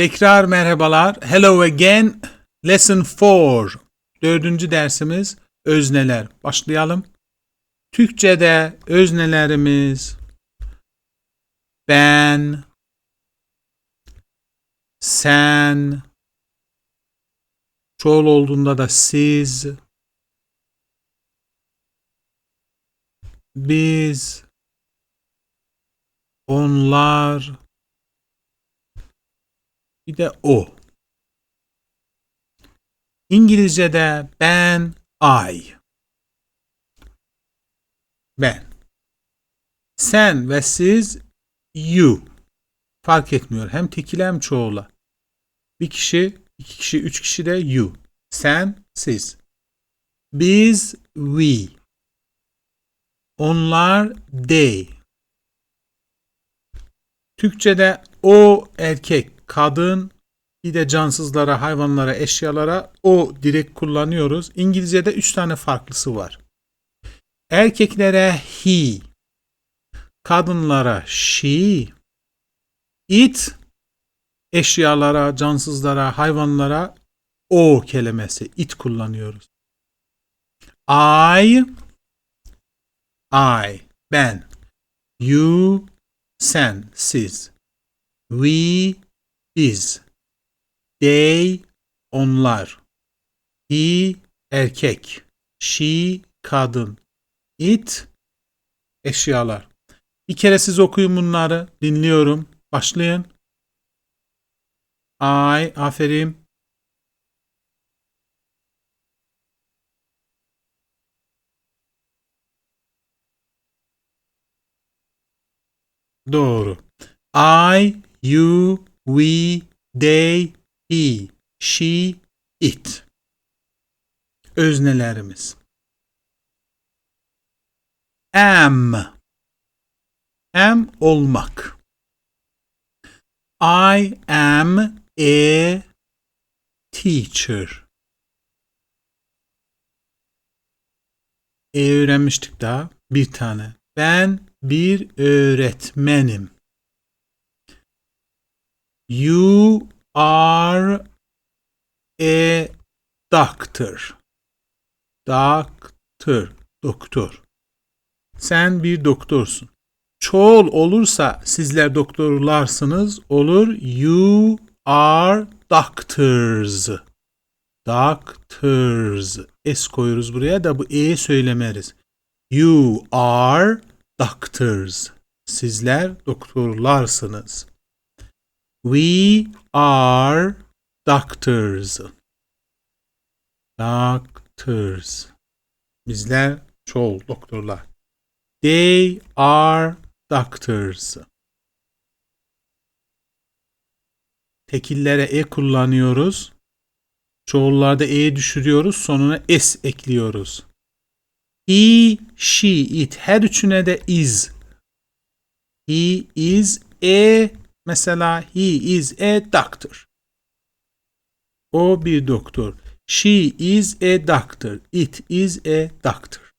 Tekrar merhabalar. Hello again. Lesson 4. Dördüncü dersimiz özneler. Başlayalım. Türkçe'de öznelerimiz ben, sen, çoğul olduğunda da siz, biz, onlar, bir de o. İngilizce'de ben, I. Ben. Sen ve siz, you. Fark etmiyor. Hem tekil hem çoğula. Bir kişi, iki kişi, üç kişi de you. Sen, siz. Biz, we. Onlar, they. Türkçe'de o erkek, kadın, bir de cansızlara, hayvanlara, eşyalara o direkt kullanıyoruz. İngilizce'de üç tane farklısı var. Erkeklere he, kadınlara she, it, eşyalara, cansızlara, hayvanlara o kelimesi, it kullanıyoruz. I, I, ben, you, sen, siz, we, biz, they, onlar, he, erkek, she, kadın, it, eşyalar. Bir kere siz okuyun bunları, dinliyorum. Başlayın. I, aferin. Doğru. I, you, we, they, he, she, it. Öznelerimiz. Am. Am olmak. I am a teacher. E öğrenmiştik daha. Bir tane. Ben bir öğretmenim. You are a doctor. Doctor, doktor. Sen bir doktorsun. Çoğul olursa sizler doktorlarsınız. Olur you are doctors. Doctors. S koyuyoruz buraya da bu E söylemeriz. You are doctors. Sizler doktorlarsınız. We are doctors. Doctors. Bizler çoğul doktorlar. They are doctors. Tekillere e kullanıyoruz. Çoğullarda e düşürüyoruz. Sonuna s ekliyoruz. He, she, it. Her üçüne de is. He is a mesela he is a doctor. O bir doktor. She is a doctor. It is a doctor.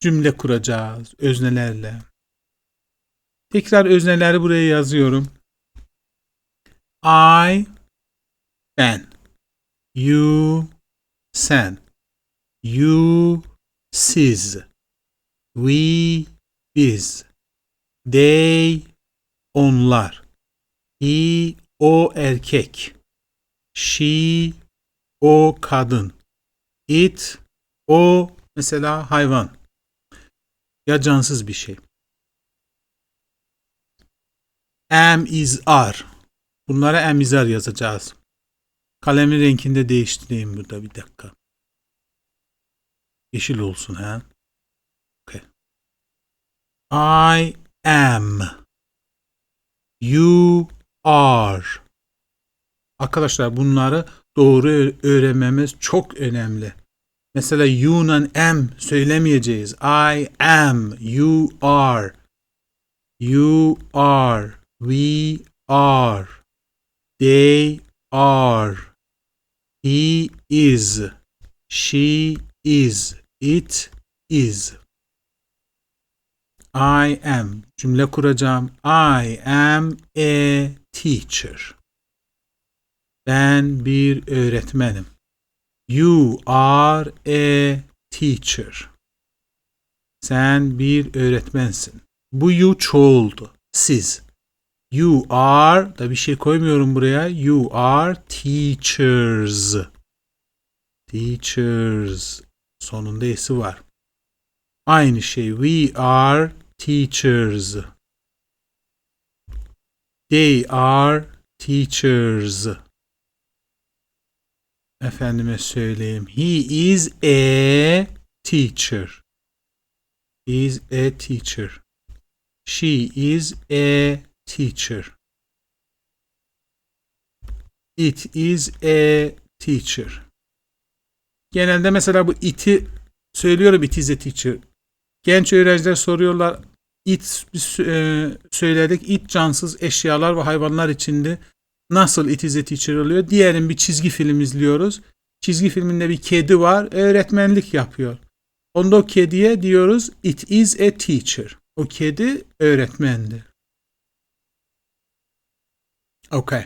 Cümle kuracağız öznelerle. Tekrar özneleri buraya yazıyorum. I ben. You sen. You siz. We biz. They onlar. He o erkek. She o kadın. It o mesela hayvan. Ya cansız bir şey. Am is are. Bunlara am is are yazacağız. Kalemin renkini de değiştireyim burada bir dakika. Yeşil olsun ha. Okay. I am. You are. Arkadaşlar bunları doğru öğrenmemiz çok önemli. Mesela you'nun am söylemeyeceğiz. I am, you are, you are, we are, they are, he is, she is, it is. I am. Cümle kuracağım. I am a teacher. Ben bir öğretmenim. You are a teacher. Sen bir öğretmensin. Bu you çoğuldu. Siz. You are da bir şey koymuyorum buraya. You are teachers. Teachers. Sonunda esi var. Aynı şey. We are teachers. They are teachers. Efendime söyleyeyim. He is a teacher. He is a teacher. She is a teacher. It is a teacher. Genelde mesela bu it'i söylüyorum it is a teacher. Genç öğrenciler soruyorlar it biz e, söyledik it cansız eşyalar ve hayvanlar içinde nasıl it is a teacher oluyor? Diyelim bir çizgi film izliyoruz. Çizgi filminde bir kedi var öğretmenlik yapıyor. Onda o kediye diyoruz it is a teacher. O kedi öğretmendir. Okay.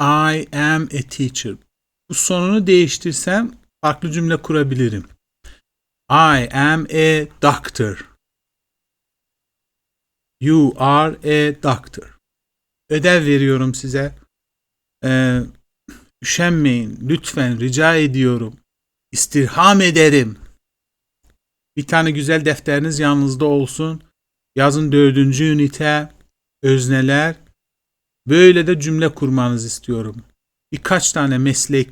I am a teacher. Bu sonunu değiştirsem farklı cümle kurabilirim. I am a doctor. You are a doctor. Ödev veriyorum size. Ee, üşenmeyin. Lütfen rica ediyorum. İstirham ederim. Bir tane güzel defteriniz yanınızda olsun. Yazın dördüncü ünite özneler. Böyle de cümle kurmanızı istiyorum. Birkaç tane meslek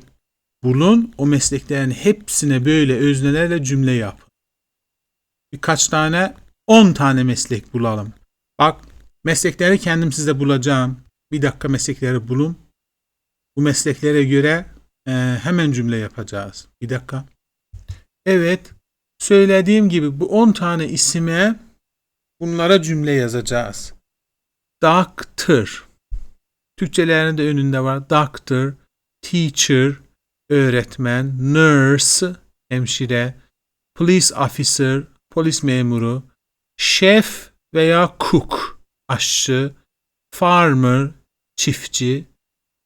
bulun. O mesleklerin hepsine böyle öznelerle cümle yap. Birkaç tane 10 tane meslek bulalım. Bak meslekleri kendim size bulacağım. Bir dakika meslekleri bulun. Bu mesleklere göre e, hemen cümle yapacağız. Bir dakika. Evet. Söylediğim gibi bu 10 tane isime bunlara cümle yazacağız. Doctor. Türkçelerinin de önünde var. Doctor, teacher, öğretmen, nurse, hemşire, police officer, polis memuru, chef veya cook, aşçı, farmer, çiftçi,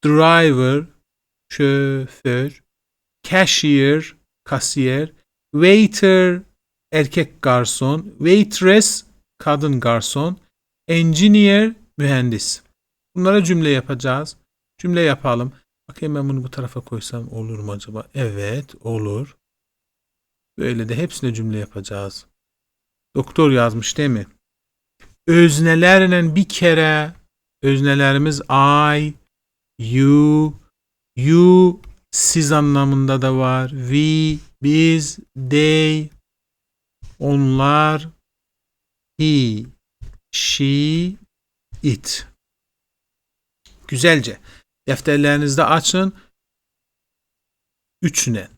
driver, şoför, cashier, kasiyer, waiter, erkek garson, waitress, kadın garson, engineer, mühendis. Bunlara cümle yapacağız. Cümle yapalım. Bakayım ben bunu bu tarafa koysam olur mu acaba? Evet olur. Böyle de hepsine cümle yapacağız. Doktor yazmış değil mi? Öznelerle bir kere öznelerimiz I, you, you, siz anlamında da var. We, biz, they, onlar, he, she, it. Güzelce. Defterlerinizde açın. Üçüne.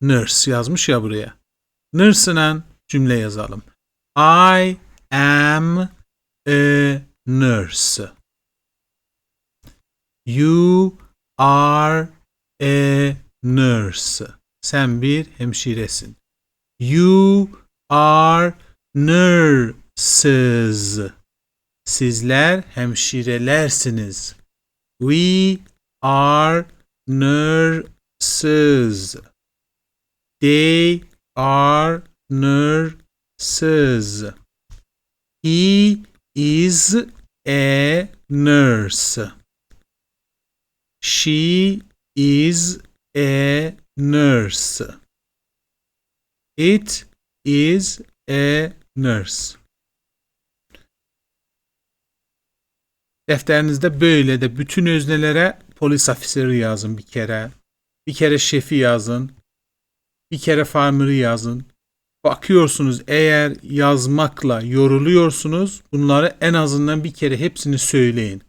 Nurse yazmış ya buraya. Nurse'la cümle yazalım. I am a nurse. You are a nurse. Sen bir hemşiresin. You are nurses. Sizler hemşirelersiniz. We are nurses. They are nurses. He is a nurse. She is a nurse. It is a nurse. Defterinizde böyle de bütün öznelere polis ofiseri yazın bir kere. Bir kere şefi yazın. Bir kere farmer'ı yazın. Bakıyorsunuz eğer yazmakla yoruluyorsunuz bunları en azından bir kere hepsini söyleyin.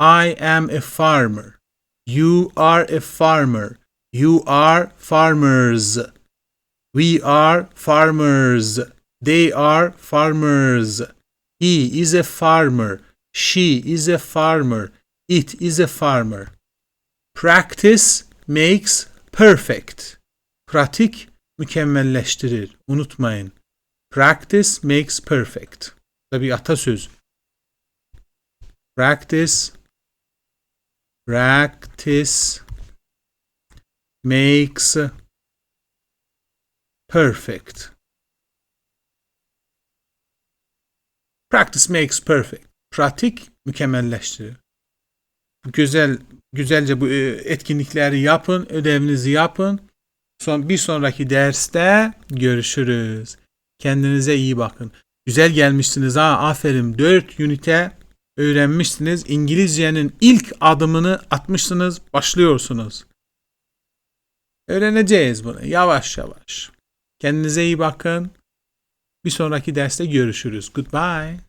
I am a farmer. You are a farmer. You are farmers. We are farmers. They are farmers. He is a farmer. She is a farmer. It is a farmer. Practice makes perfect. Pratik mükemmelleştirir. Unutmayın. Practice makes perfect. Da bir atasöz. Practice. Practice makes perfect. Practice makes perfect. Pratik mükemmelleştirir. Güzel güzelce bu e, etkinlikleri yapın, ödevinizi yapın. Son bir sonraki derste görüşürüz. Kendinize iyi bakın. Güzel gelmişsiniz ha. Aferin. 4 ünite öğrenmişsiniz. İngilizcenin ilk adımını atmışsınız. Başlıyorsunuz. Öğreneceğiz bunu yavaş yavaş. Kendinize iyi bakın. Bir sonraki derste görüşürüz. Goodbye.